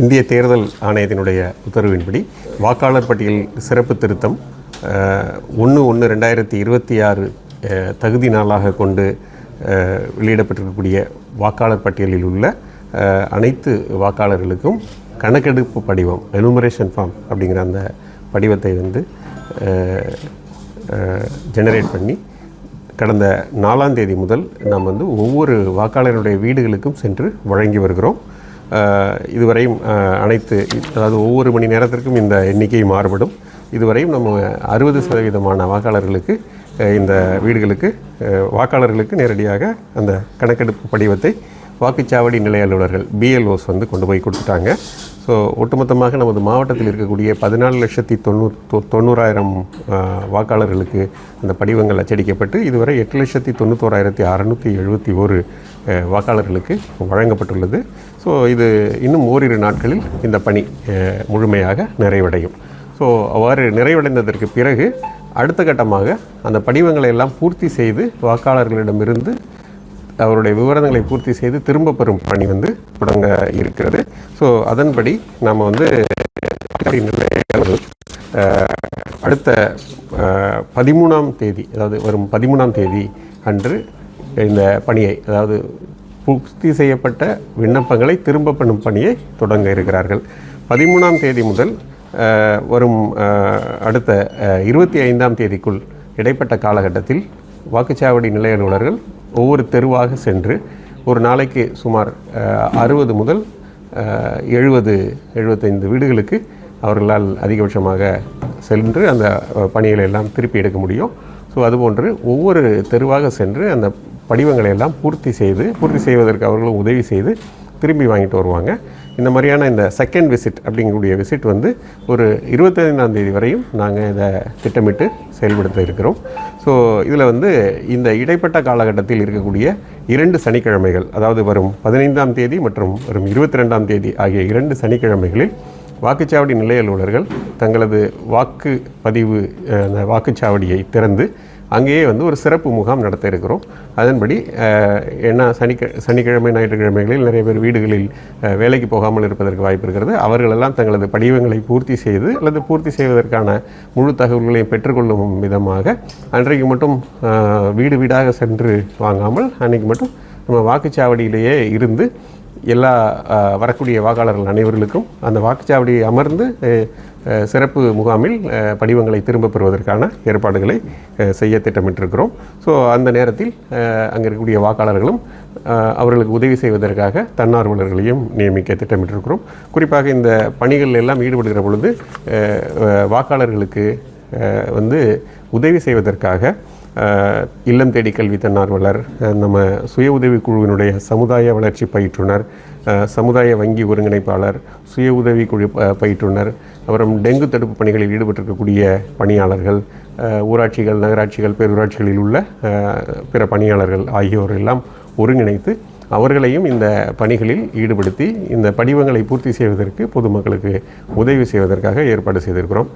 இந்திய தேர்தல் ஆணையத்தினுடைய உத்தரவின்படி வாக்காளர் பட்டியல் சிறப்பு திருத்தம் ஒன்று ஒன்று ரெண்டாயிரத்தி இருபத்தி ஆறு தகுதி நாளாக கொண்டு வெளியிடப்பட்டிருக்கக்கூடிய வாக்காளர் பட்டியலில் உள்ள அனைத்து வாக்காளர்களுக்கும் கணக்கெடுப்பு படிவம் எனுமரேஷன் ஃபார்ம் அப்படிங்கிற அந்த படிவத்தை வந்து ஜெனரேட் பண்ணி கடந்த நாலாம் தேதி முதல் நாம் வந்து ஒவ்வொரு வாக்காளருடைய வீடுகளுக்கும் சென்று வழங்கி வருகிறோம். இதுவரையும் அனைத்து அதாவது ஒவ்வொரு மணி நேரத்திற்கும் இந்த எண்ணிக்கை மாறுபடும். இதுவரையும் நம்ம அறுபது சதவீதமான வாக்காளர்களுக்கு இந்த வீடுகளுக்கு வாக்காளர்களுக்கு நேரடியாக அந்த கணக்கெடுப்பு படிவத்தை வாக்குச்சாவடி நிலைய அலுவலர்கள் பிஎல்ஓஸ் வந்து கொண்டு போய் கொடுத்துட்டாங்க. ஸோ ஒட்டுமொத்தமாக நமது மாவட்டத்தில் இருக்கக்கூடிய பதினாலு லட்சத்தி தொண்ணூறு தொ- தொண்ணூறாயிரம் வாக்காளர்களுக்கு அந்த படிவங்கள் அச்சடிக்கப்பட்டு இதுவரை எட்டு லட்சத்தி தொண்ணூத்தோராயிரத்தி அறநூற்றி எழுபத்தி ஒரு வாக்காளர்களுக்கு வழங்கப்பட்டுள்ளது. ஸோ இது இன்னும் ஓரிரு நாட்களில் இந்த பணி முழுமையாக நிறைவடையும். ஸோ அவ்வாறு நிறைவடைந்ததற்கு பிறகு அடுத்த கட்டமாக அந்த படிவங்களை எல்லாம் பூர்த்தி செய்து வாக்காளர்களிடமிருந்து அவருடைய விவரங்களை பூர்த்தி செய்து திரும்ப பெறும் பணி வந்து தொடங்க இருக்கிறது. ஸோ அதன்படி நாம் வந்து அடுத்த பதிமூணாம் தேதி அதாவது வரும் பதிமூணாம் தேதி அன்று இந்த பணியை அதாவது பூர்த்தி செய்யப்பட்ட விண்ணப்பங்களை திரும்ப பண்ணும் பணியை தொடங்க இருக்கிறார்கள். பதிமூணாம் தேதி முதல் வரும் அடுத்த இருபத்தி ஐந்தாம் தேதிக்குள் இடைப்பட்ட காலகட்டத்தில் வாக்குச்சாவடி நிலைய அலுவலர்கள் ஒவ்வொரு தெருவாக சென்று ஒரு நாளைக்கு சுமார் அறுபது முதல் எழுபது எழுபத்தைந்து வீடுகளுக்கு அவர்களால் அதிகபட்சமாக சென்று அந்த பணிகளை எல்லாம் திருப்பி எடுக்க முடியும். ஸோ அதுபோன்று ஒவ்வொரு தெருவாக சென்று அந்த படிவங்களை எல்லாம் பூர்த்தி செய்து பூர்த்தி செய்வதற்கு அவர்களும் உதவி செய்து திரும்பி வாங்கிட்டு வருவாங்க. இந்த மாதிரியான இந்த செகண்ட் விசிட் அப்படிங்கக்கூடிய விசிட் வந்து ஒரு இருபத்தைந்தாம் தேதி வரையும் நாங்கள் இதை திட்டமிட்டு செயல்படுத்த இருக்கிறோம். ஸோ இதில் வந்து இந்த இடைப்பட்ட காலகட்டத்தில் இருக்கக்கூடிய இரண்டு சனிக்கிழமைகள் அதாவது வரும் பதினைந்தாம் தேதி மற்றும் வரும் இருபத்தி ரெண்டாம் தேதி ஆகிய இரண்டு சனிக்கிழமைகளில் வாக்குச்சாவடி நிலைய அலுவலர்கள் தங்களது வாக்கு பதிவு அந்த வாக்குச்சாவடியை திறந்து அங்கேயே வந்து ஒரு சிறப்பு முகாம் நடத்த இருக்கிறோம். அதன்படி ஏன்னா என்ன சனிக்க சனிக்கிழமை ஞாயிற்றுக்கிழமைகளில் நிறைய பேர் வீடுகளில் வேலைக்கு போகாமல் இருப்பதற்கு வாய்ப்பு இருக்கிறது. அவர்களெல்லாம் தங்களது படிவங்களை பூர்த்தி செய்து அல்லது பூர்த்தி செய்வதற்கான முழு தகவல்களையும் பெற்றுக்கொள்ளும் விதமாக அன்றைக்கு மட்டும் வீடு வீடாக சென்று வாங்காமல் அன்றைக்கு மட்டும் நம்ம வாக்குச்சாவடியிலேயே இருந்து எல்லா வரக்கூடிய வாக்காளர்கள் அனைவர்களுக்கும் அந்த வாக்குச்சாவடி அமர்ந்து சிறப்பு முகாமில் படிவங்களை திரும்பப் பெறுவதற்கான ஏற்பாடுகளை செய்ய திட்டமிட்டிருக்கிறோம். ஸோ அந்த நேரத்தில் அங்கே இருக்கக்கூடிய வாக்காளர்களும் அவர்களுக்கு உதவி செய்வதற்காக தன்னார்வலர்களையும் நியமிக்க திட்டமிட்டிருக்கிறோம். குறிப்பாக இந்த பணிகள் எல்லாம் ஈடுபடுகிற பொழுது வாக்காளர்களுக்கு வந்து உதவி செய்வதற்காக இல்லம் தேடி கல்வி தன்னார்வலர் நம்ம சுய உதவி குழுவினுடைய சமுதாய வளர்ச்சி பயிற்றுனர் சமுதாய வங்கி ஒருங்கிணைப்பாளர் சுய உதவி குழு பயிற்றுனர் அப்புறம் டெங்கு தடுப்பு பணிகளில் ஈடுபட்டிருக்கக்கூடிய பணியாளர்கள் ஊராட்சிகள் நகராட்சிகள் பேரூராட்சிகளில் உள்ள பிற பணியாளர்கள் ஆகியோர் எல்லாம் ஒருங்கிணைத்து அவர்களையும் இந்த பணிகளில் ஈடுபடுத்தி இந்த படிவங்களை பூர்த்தி செய்வதற்கு பொதுமக்களுக்கு உதவி செய்வதற்காக ஏற்பாடு செய்திருக்கிறோம்.